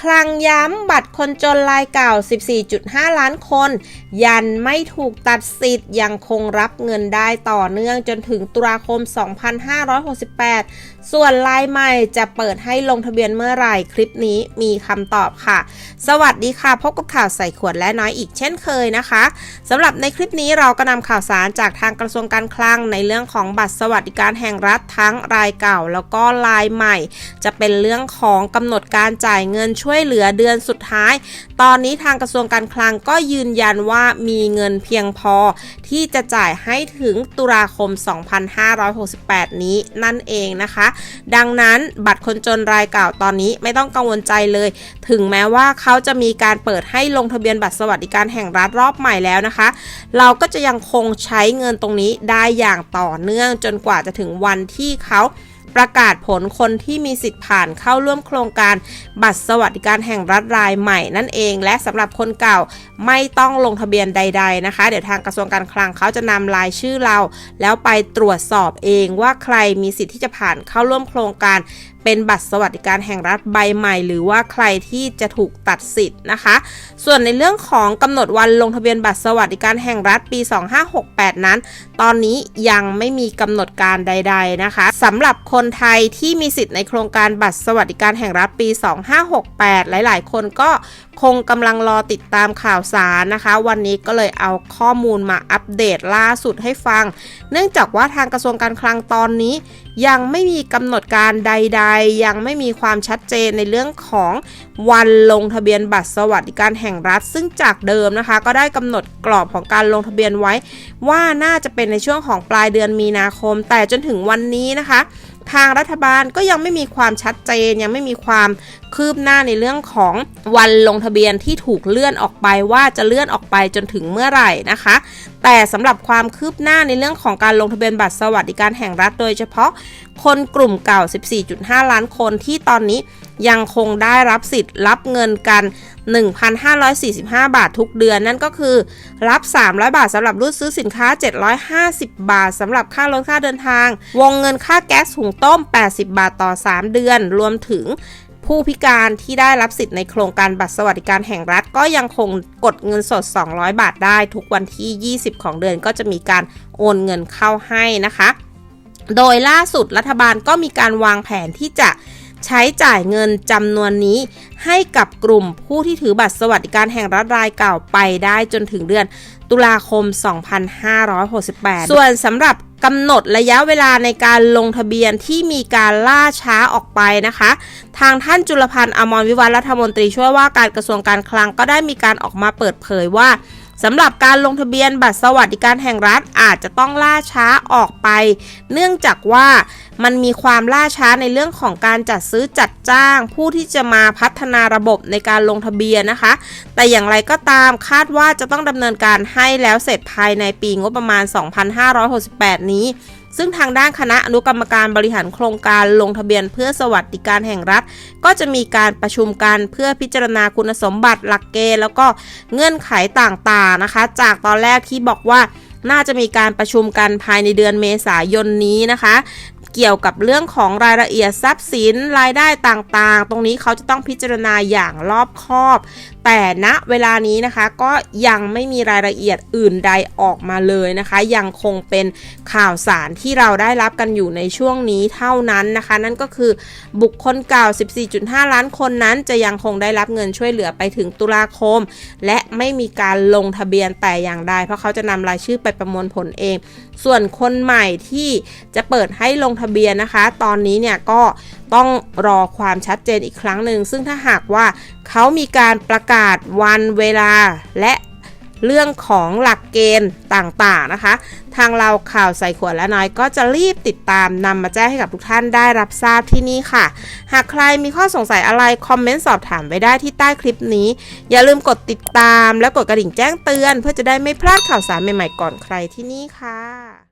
คลังย้ำบัตรคนจนรายเก่า 14.5 ล้านคน ยันไม่ถูกตัดสิทธิ์ยังคงรับเงินได้ต่อเนื่องจนถึงตุลาคม 2568 ส่วนรายใหม่จะเปิดให้ลงทะเบียนเมื่อไหร่คลิปนี้มีคำตอบค่ะ สวัสดีค่ะ พบกับข่าวใส่ขวดและน้อยอีกเช่นเคยนะคะสำหรับในคลิปนี้เราก็นำข่าวสารจากทางกระทรวงการคลังในเรื่องของบัตรสวัสดิการแห่งรัฐทั้งรายเก่า แล้วก็รายใหม่ จะเป็นเรื่องของกำหนดการจ่ายเงินช่วยวยเหลือเดือนสุดท้าย ตอนนี้ทางกระทรวงการคลังก็ยืนยันว่ามีเงินเพียงพอ ที่จะจ่ายให้ถึงตุลาคม 2568 นี้นั่นเองนะคะ ดังนั้นบัตรคนจนรายเก่าตอนนี้ไม่ต้องกังวลใจเลย ถึงแม้ว่าเขาจะมีการเปิดให้ลงทะเบียนบัตรสวัสดิการแห่งรัฐรอบใหม่แล้วนะคะ เราก็จะยังคงใช้เงินตรงนี้ได้อย่างต่อเนื่องจนกว่าจะถึงวันที่เขา ประกาศผลคนที่มีสิทธิ์ผ่านเข้าร่วมโครงการบัตรสวัสดิการแห่งรัฐรายใหม่นั่นเอง และสำหรับคนเก่าไม่ต้องลงทะเบียนใด ๆนะคะ เดี๋ยวทางกระทรวงการคลังเขาจะนำรายชื่อเรา แล้วไปตรวจสอบเองว่าใครมีสิทธิ์ที่จะผ่านเข้าร่วมโครงการเป็นบัตรสวัสดิการแห่งรัฐใบใหม่ หรือว่าใครที่จะถูกตัดสิทธิ์นะคะ ส่วนในเรื่องของกำหนดวันลงทะเบียนบัตรสวัสดิการแห่งรัฐปี 2568 นั้น ตอนนี้ยังไม่มีกำหนดการใด ๆนะคะสำหรับคนนไทยที่มีสิทธิ์ในโครงการบัตรสวัสดิการแห่งรัฐปี 2568 หลาย ๆ คนก็คงกำลังรอติดตามข่าวสารนะคะ วันนี้ก็เลยเอาข้อมูลมาอัปเดตล่าสุดให้ฟัง เนื่องจากว่าทางกระทรวงการคลังตอนนี้ ยังไม่มีกำหนดการใด ๆ ยังไม่มีความชัดเจนในเรื่องของวันลงทะเบียนบัตรสวัสดิการแห่งรัฐ ซึ่งจากเดิมนะคะ ก็ได้กำหนดกรอบของการลงทะเบียนไว้ ว่าน่าจะเป็นในช่วงของปลายเดือนมีนาคม แต่จนถึงวันนี้นะคะ ทางรัฐบาลก็ยังไม่มีความชัดเจน ยังไม่มีความคืบหน้าในเรื่องของวันลงทะเบียนที่ถูกเลื่อนออกไปว่าจะเลื่อนออกไปจนถึงเมื่อไหร่นะคะแต่สำหรับความคืบหน้าในเรื่องของการลงทะเบียนบัตรสวัสดิการแห่งรัฐ โดยเฉพาะคนกลุ่มเก่า 14.5 ล้านคนที่ตอนนี้ยังคงได้รับสิทธิ์รับเงินกัน 1,545 บาททุกเดือน นั่นก็คือรับ 300 บาทสำหรับรูดซื้อสินค้า 750 บาทสำหรับค่ารถค่าเดินทาง วงเงินค่าแก๊สหุงต้ม 80 บาทต่อ 3 เดือน รวมถึง ผู้พิการที่ได้รับสิทธิ์ในโครงการบัตรสวัสดิการแห่งรัฐ ก็ยังคงกดเงินสด 200 บาทได้ ทุกวันที่ 20 ของเดือนก็จะมีการโอนเงินเข้าให้นะคะ โดยล่าสุดรัฐบาลก็มีการวางแผนที่จะใช้จ่ายเงินจำนวนนี้ให้กับกลุ่มผู้ที่ถือบัตรสวัสดิการแห่งรัฐรายเก่าไปได้จนถึงเดือนตุลาคม 2568 ส่วนสำหรับ กำหนดระยะเวลาในการลงทะเบียนที่มีการล่าช้าออกไปนะคะ ทางท่านจุลพันธ์อมรวิวัฒรัฐมนตรีช่วยว่าการกระทรวงการคลังก็ได้มีการออกมาเปิดเผยว่าสำหรับการลงทะเบียนบัตรสวัสดิการแห่งรัฐอาจจะต้องล่าช้าออกไป เนื่องจากว่า มันมีความล่าช้าในเรื่องของการจัดซื้อจัดจ้าง ผู้ที่จะมาพัฒนาระบบในการลงทะเบียนนะคะ แต่อย่างไรก็ตามคาดว่าจะต้องดำเนินการให้แล้วเสร็จภายในปีงบประมาณ 2568 นี้ซึ่งทางด้านคณะอนุกรรมการบริหารโครงการลงทะเบียนเพื่อสวัสดิการแห่งรัฐ ก็จะมีการประชุมกันเพื่อพิจารณาคุณสมบัติหลักเกณฑ์แล้วก็เงื่อนไขต่างๆนะคะ จากตอนแรกที่บอกว่าน่าจะมีการประชุมกันภายในเดือนเมษายนนี้นะคะ เกี่ยวกับเรื่องของรายละเอียดทรัพย์สินรายได้ต่างๆ ตรงนี้เขาจะต้องพิจารณาอย่างรอบคอบ แต่ณเวลานี้นะคะก็ยังไม่มีรายละเอียดอื่นใดออกมาเลยนะคะ ยังคงเป็นข่าวสารที่เราได้รับกันอยู่ในช่วงนี้เท่านั้นนะคะ นั่นก็คือบุคคลเก่า 14.5 ล้านคนนั้นจะยังคงได้รับเงินช่วยเหลือไปถึงตุลาคม และไม่มีการลงทะเบียนแต่อย่างใดเพราะเขาจะนำรายชื่อไปประมวลผลเอง ส่วนคนใหม่ที่จะเปิดให้ลงทะเบียนนะคะ ตอนนี้เนี่ยก็ต้องรอความชัดเจนอีกครั้งหนึ่งซึ่งถ้าหากว่าเขามีการประกาศาศ วันเวลา และเรื่องของหลักเกณฑ์ต่างๆนะคะ ทางเราข่าวใส่ขวดและน้อยก็จะรีบติดตามนำมาแจ้งให้กับทุกท่านได้รับทราบที่นี่ค่ะ หากใครมีข้อสงสัยอะไร คอมเมนต์สอบถามไว้ได้ที่ใต้คลิปนี้ อย่าลืมกดติดตามและกดกระดิ่งแจ้งเตือน เพื่อจะได้ไม่พลาดข่าวสารใหม่ๆก่อนใครที่นี่ค่ะ